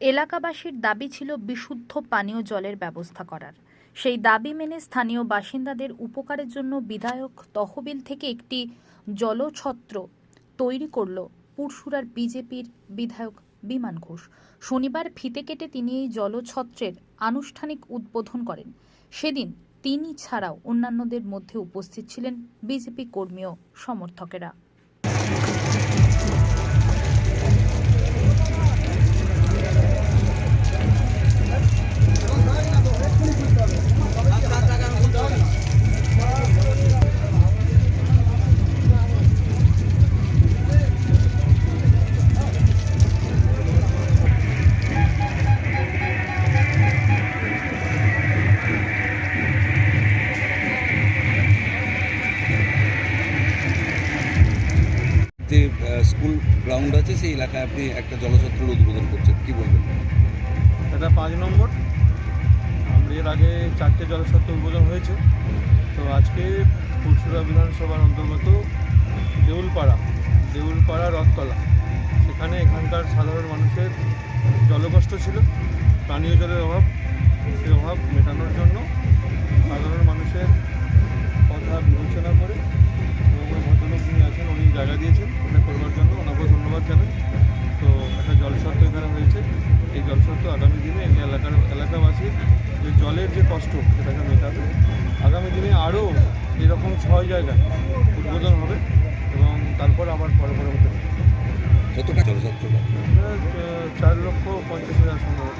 এলাকাবাসীর দাবি ছিল বিশুদ্ধ পানীয় জলের ব্যবস্থা করার। সেই দাবি মেনে স্থানীয় বাসিন্দাদের উপকারের জন্য বিধায়ক তহবিল থেকে একটি জলছত্র তৈরি করল পুরসুরার বিজেপির বিধায়ক বিমান ঘোষ। শনিবার ফিতে কেটে তিনি এই জলছত্রের আনুষ্ঠানিক উদ্বোধন করেন। সেদিন তিনি ছাড়াও অন্যান্যদের মধ্যে উপস্থিত ছিলেন বিজেপি কর্মী ও সমর্থকেরা। স্কুল গ্রাউন্ড আছে, সেই এলাকায় আপনি একটা জলছত্রের উদ্বোধন করছেন। কি বলবেন? এটা পাঁচ নম্বর। আমাদের আগে চারটে জলস্বত্ব উদ্বোধন হয়েছে। তো আজকে পুরসুরা বিধানসভার অন্তর্গত দেউলপাড়া দেউলপাড়া রথতলা। সেখানে এখানকার সাধারণ মানুষের জলকষ্ট ছিল। পানীয় জলের অভাব, সেই অভাব মেটানোর জন্য যে যে কষ্ট সেটাকে মেটাবে আগামী দিনে আরও এরকম ছয় জায়গায় উদ্বোধন হবে এবং তারপর আবার পরে পরে হতে কতটা চার লক্ষ পঞ্চাশ হাজার সম্ভবত।